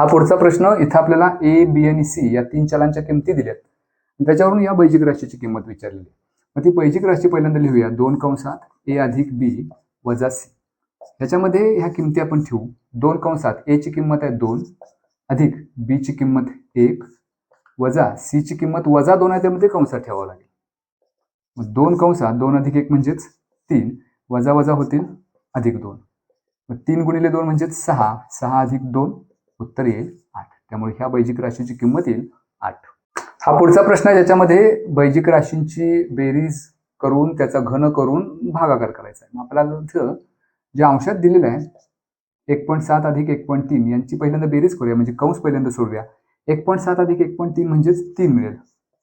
हा पुढचा प्रश्न इथं आपल्याला ए बी आणि सी या तीन चलांच्या किमती दिल्यात. त्याच्यावरून या बैजिक राशीची किंमत विचारलेली मग ती बैजिक राशी पहिल्यांदा लिहूया. दोन कंसात ए अधिक बी वजा सी ह्याच्यामध्ये ह्या किमती आपण ठेवू. दोन कंसात ए ची किंमत आहे दोन अधिक बी ची किंमत एक वजा सी ची किंमत वजा दोन आहे त्यामध्ये कंसात ठेवावं लागेल. मग दोन कंसात दोन अधिक एक म्हणजेच तीन वजा वजा होतील अधिक दोन. मग तीन गुणिले दोन म्हणजेच सहा सहा अधिक दोन उत्तर येईल आठ. त्यामुळे ह्या बैजिक राशीची किंमत येईल आठ. हा पुढचा प्रश्न आहे ज्याच्यामध्ये बैजिक राशींची बेरीज करून त्याचा घन करून भागाकार करायचा आहे. आपल्याला इथं जे अंशात दिलेलं आहे एक पॉईंट सात अधिक एक पॉईंट तीन यांची पहिल्यांदा बेरीज करूया म्हणजे कंस पहिल्यांदा सोडूया. एक पॉईंट सात अधिक एक पॉईंट तीन म्हणजेच तीन मिळेल.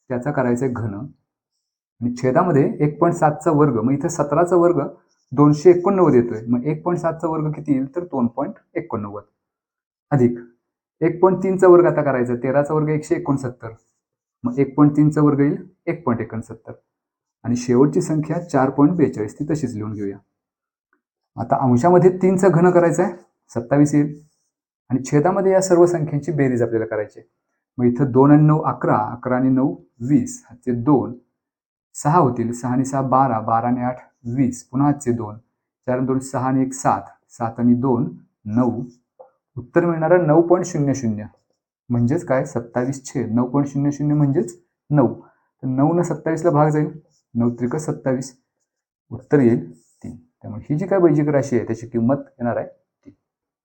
त्याचा करायचा आहे घन. आणि छेदामध्ये एक पॉईंट सातचा वर्ग मग इथं सतराचा वर्ग दोनशे एकोणनव्वद येतोय. मग एक पॉईंट सातचा वर्ग किती येईल? तर दोन पॉईंट एकोणनव्वद अधिक. एक पॉईंट तीनचा वर्ग आता करायचा तेराचा वर्ग एकशे एकोणसत्तर. मग एक पॉईंट तीनचा वर्ग येईल एक पॉईंट एकोणसत्तर. आणि शेवटची संख्या चार पॉईंट बेचाळीस. ती तशीच लिहून घेऊया. आता अंशामध्ये तीनचा घन करायचा आहे. सत्तावीस येईल. आणि छेदामध्ये या सर्व संख्यांची बेरीज आपल्याला करायची आहे. मग इथं दोन आणि नऊ अकरा अकरा आणि नऊ वीस. हातचे दोन. सहा होतील. सहा आणि सहा बारा. बारा आणि आठ वीस. पुन्हा हातचे दोन. चार आणि दोन सहा आणि एक सात. सात आणि दोन नऊ. उत्तर मिळणारं नऊ पॉईंट शून्य शून्य. म्हणजेच काय? सत्तावीस छे नऊ पॉईंट शून्य शून्य म्हणजेच नऊ. तर नऊ न सत्तावीसला भाग जाईल. नऊ त्रिक सत्तावीस. उत्तर येईल तीन. त्यामुळे ही जी काय बैजिक राशी आहे त्याची किंमत येणार आहे